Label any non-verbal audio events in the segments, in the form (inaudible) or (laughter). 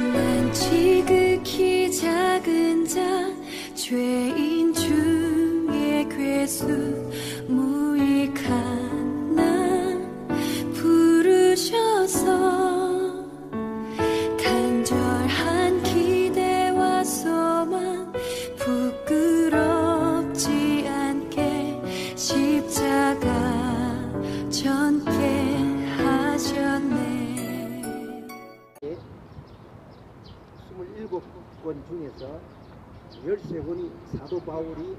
난 지극히 작은 자 죄인 중에 괴수 무익한 나 부르셔서 간절한 기대와 소망 부끄럽지 않게 십자가 전게 하셨 27권 중에서 13권이 사도 바울이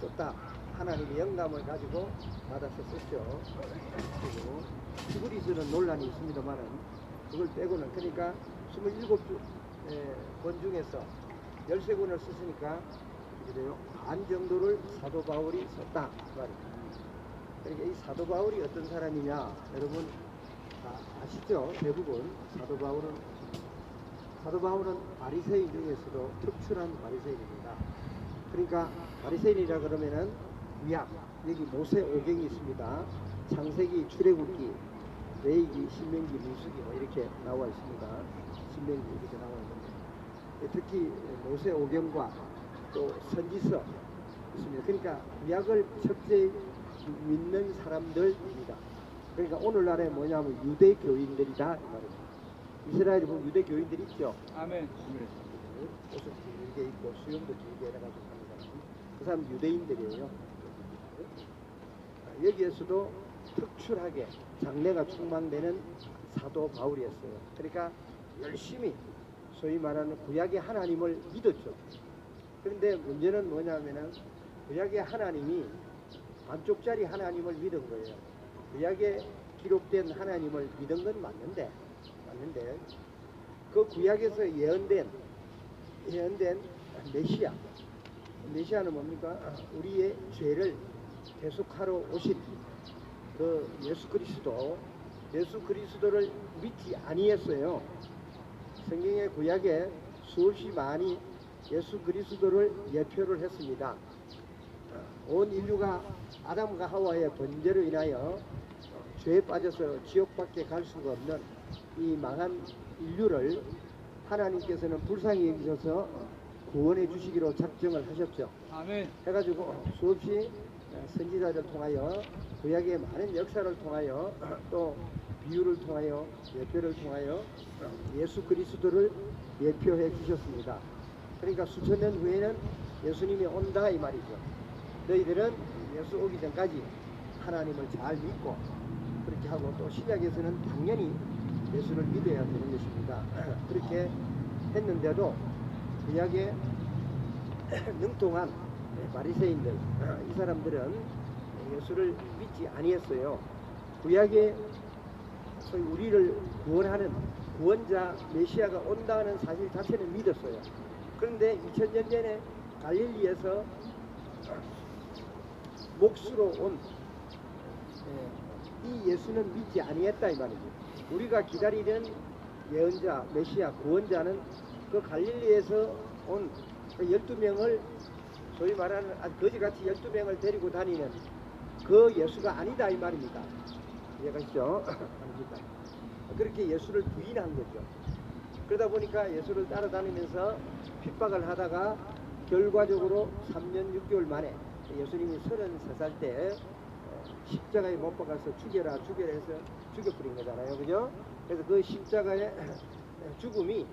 썼다. 하나님의 영감을 가지고 받아서 썼죠. 그리고 히브리서는 논란이 있습니다만은 그걸 빼고는 그러니까 27권 중에서 13권을 썼으니까 그래요. 반 정도를 사도 바울이 썼다. 그 말입니다. 그러니까 이 사도 바울이 어떤 사람이냐 여러분 다 아시죠? 대부분 사도 바울은 사도 바울은 바리새인 중에서도 특출한 바리새인입니다. 그러니까 바리새인이라 그러면은 구약 여기 모세 오경이 있습니다. 창세기, 출애굽기, 레이기, 신명기, 민수기 뭐 이렇게 나와 있습니다. 신명기 이렇게 나와 있는데 특히 모세 오경과 또 선지서 있습니다. 그러니까 구약을 첫째 믿는 사람들입니다. 그러니까 오늘날에 뭐냐면 유대 교인들이다 이 말입니다. 이스라엘에 보면 유대 교인들이 있죠. 아멘. 옷을 길게 입고 수염도 길게 해가지고 하는 사람. 그 사람 유대인들이에요. 아, 여기에서도 특출하게 장래가 충만되는 사도 바울이었어요. 그러니까 열심히 소위 말하는 구약의 하나님을 믿었죠. 그런데 문제는 뭐냐면은 구약의 하나님이 반쪽짜리 하나님을 믿은 거예요. 구약에 기록된 하나님을 믿은 건 맞는데, 맞는데, 그 구약에서 예언된, 예언된 메시아. 메시아는 뭡니까? 우리의 죄를 대속하러 오신 그 예수 그리스도, 예수 그리스도를 믿지 아니했어요. 성경의 구약에 수없이 많이 예수 그리스도를 예표를 했습니다. 온 인류가 아담과 하와의 번제로 인하여 죄에 빠져서 지옥밖에 갈 수가 없는 이 망한 인류를 하나님께서는 불쌍히 여기셔서 구원해 주시기로 작정을 하셨죠. 아멘. 해가지고 수없이 선지자를 통하여 구약의 많은 역사를 통하여 또 비유를 통하여 예표를 통하여 예수 그리스도를 예표해 주셨습니다. 그러니까 수천 년 후에는 예수님이 온다 이 말이죠. 너희들은 예수 오기 전까지 하나님을 잘 믿고 그렇게 하고 또 신약에서는 당연히 예수를 믿어야 되는 것입니다. (clears throat) 그렇게 했는데도 구약의 (clears throat) 능통한 바리새인들 (clears throat) 이 사람들은 예수를 믿지 아니했어요. 구약의 소위 우리를 구원하는 구원자 메시아가 온다는 사실 자체는 믿었어요. 그런데 2000년 전에 갈릴리에서 몫으로 온 이 예수는 믿지 아니했다 이 말이죠. 우리가 기다리는 예언자, 메시아, 구원자는 그 갈릴리에서 온 그 12명을 소위 말하는 거지같이 12명을 데리고 다니는 그 예수가 아니다 이 말입니다. 이해가시죠? (clears throat) 그렇게 예수를 부인한 거죠. 그러다 보니까 예수를 따라다니면서 핍박을 하다가 결과적으로 3년 6개월 만에 예수님이 33살 때 십자가에 못 박아서 죽여라 죽여라 해서 죽여버린 거잖아요. 그죠? 그래서 그 십자가의 (clears throat) 죽음이